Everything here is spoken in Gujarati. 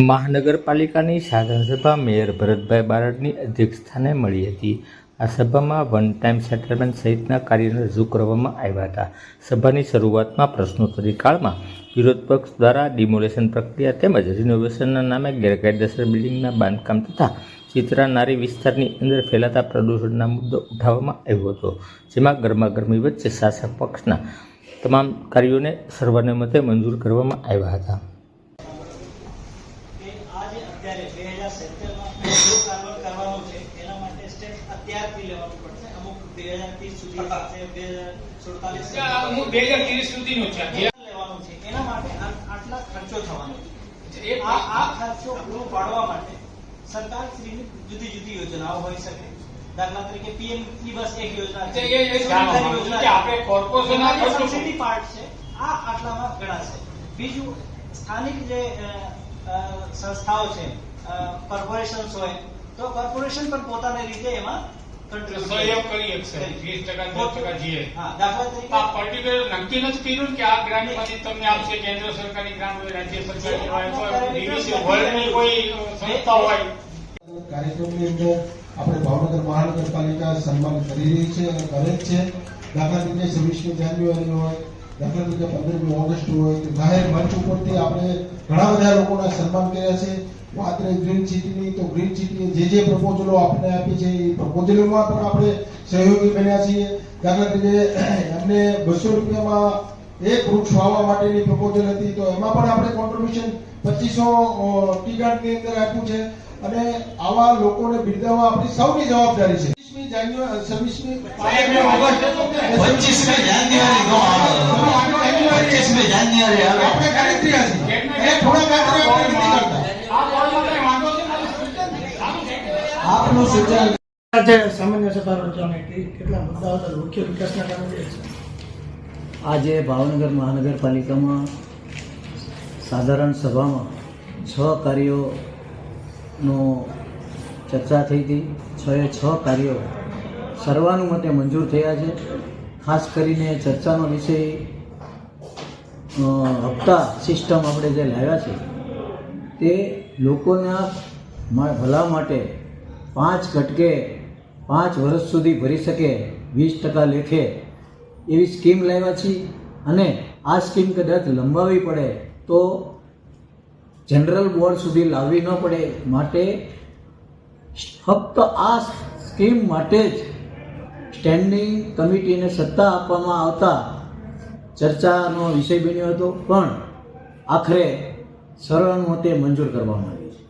મહાનગરપાલિકાની સાધનસભા મેયર ભરતભાઈ બારડની અધ્યક્ષસ્થાને મળી હતી. આ સભામાં વન ટાઈમ સેટલમેન્ટ સહિતના કાર્યને રજૂ કરવામાં આવ્યા હતા. સભાની શરૂઆતમાં પ્રશ્નોત્તરી કાળમાં વિરોધ પક્ષ દ્વારા ડિમોલેશન પ્રક્રિયા તેમજ રિનોવેશનના નામે ગેરકાયદેસર બિલ્ડિંગના બાંધકામ તથા ચિત્રાનારી વિસ્તારની અંદર ફેલાતા પ્રદૂષણના મુદ્દો ઉઠાવવામાં આવ્યો હતો, જેમાં ગરમાગરમી વચ્ચે શાસક પક્ષના તમામ કાર્યોને સર્વાનુમતે મંજૂર કરવામાં આવ્યા હતા કે આ જે અત્યારે બે હજાર સિત્તેરમાં જો કાર્બન કરવાનું છે એના માટે સ્ટેપ અત્યારથી લેવાનું પડશે. અમુક બે હજાર ત્રીસ સુધી થશે બે હું બે હજાર ત્રીસ સુધીનો છે લેવાનું છે. એના માટે આટલા ખર્ચો થવાનો છે. આ આ ખર્ચો પૂરો પાડવા માટે સરકાર શ્રીની જુદી જુદી યોજનાઓ હોઈ શકે. દાખલા તરીકે પીએમ ઈ બસ એક યોજના છે. એ- જાણવા કે આપણે સબસિડી પાર્ટ છે આ આટલામાં ગણાશે. બીજું સ્થાનિક જે સંસ્થાઓ છે કોર્પોરેશન્સ હોય તો કોર્પોરેશન પણ પોતાની રીતે એમાં સહયોગ કરી શકશે. 20% 10% જીએ. દાખલા તરીકે આ પર્ટિક્યુલર નક્કી નથી કર્યું કે આ ગ્રાન્ટમાંથી તમને આપશે કેન્દ્ર સરકારની ગ્રાન્ટ હોય રાજ્ય સરકારની હોય અથવા વર્લ્ડની કોઈ સંસ્થા હોય. કાર્યક્રમની અંદર આપણે ભાવનગર મહાનગરપાલિકા સન્માન કરી રહી છે અને કરે જ છે. દાખલા તરીકે છવ્વીસમી જાન્યુઆરી હોય દાખલા તરીકે પંદરમી ઓગસ્ટ હોય તો જાહેર મંચ ઉપરથી આપણે ઘણા બધા લોકોના સન્માન કર્યા છે. વાત રહી ગ્રીન સિટીની તો ગ્રીન સિટીએ જે જે પ્રપોઝલો આપણે આપી છે એ પ્રપોઝલોમાં પણ આપણે સહયોગી બન્યા છીએ. દાખલા તરીકે અમને બસો રૂપિયામાં એક વૃક્ષ વાવવા માટેની પ્રપોઝલ હતી તો એમાં પણ આપણે કોન્ટ્રીબ્યુશન પચીસો ટી ગાર્ડની અંદર આપ્યું છે. અને આવા લોકોને બિરદાવવા આપણી સૌની જવાબદારી છે. 26મી જાન્યુઆરી છવ્વીસમી પચીસમી જાન્યુઆરી નો આવે પચીસમી જાન્યુઆરી આવે આપણે કારણત્રી છે એ થોડા કારણે આપણે નથી કરતા આ બોર્ડમાં કઈ વાંધો છે મારું સૂચન સારું છે આજે આજે ભાવનગર મહાનગરપાલિકામાં સાધારણ સભામાં છ કાર્યોનો ચર્ચા થઈ હતી. છ એ છ કાર્યો સર્વાનુમતે મંજૂર થયા છે. ખાસ કરીને ચર્ચાનો વિષય હપ્તા સિસ્ટમ આપણે જે લાવ્યા છે, તે લોકોના ભલા માટે પાંચ ઘટકે પાંચ વર્ષ સુધી ભરી શકે વીસ ટકા લેખે. એવી સ્કીમ લાવ્યા છીએ અને આ સ્કીમ કદાચ લંબાવી પડે તો જનરલ બોર્ડ સુધી લાવવી ન પડે માટે ફક્ત આ સ્કીમ માટે જ સ્ટેન્ડિંગ કમિટીને સત્તા આપવામાં આવતા ચર્ચાનો વિષય બન્યો હતો. પણ આખરે સર્વાનુમતે મંજૂર કરવામાં આવ્યું છે.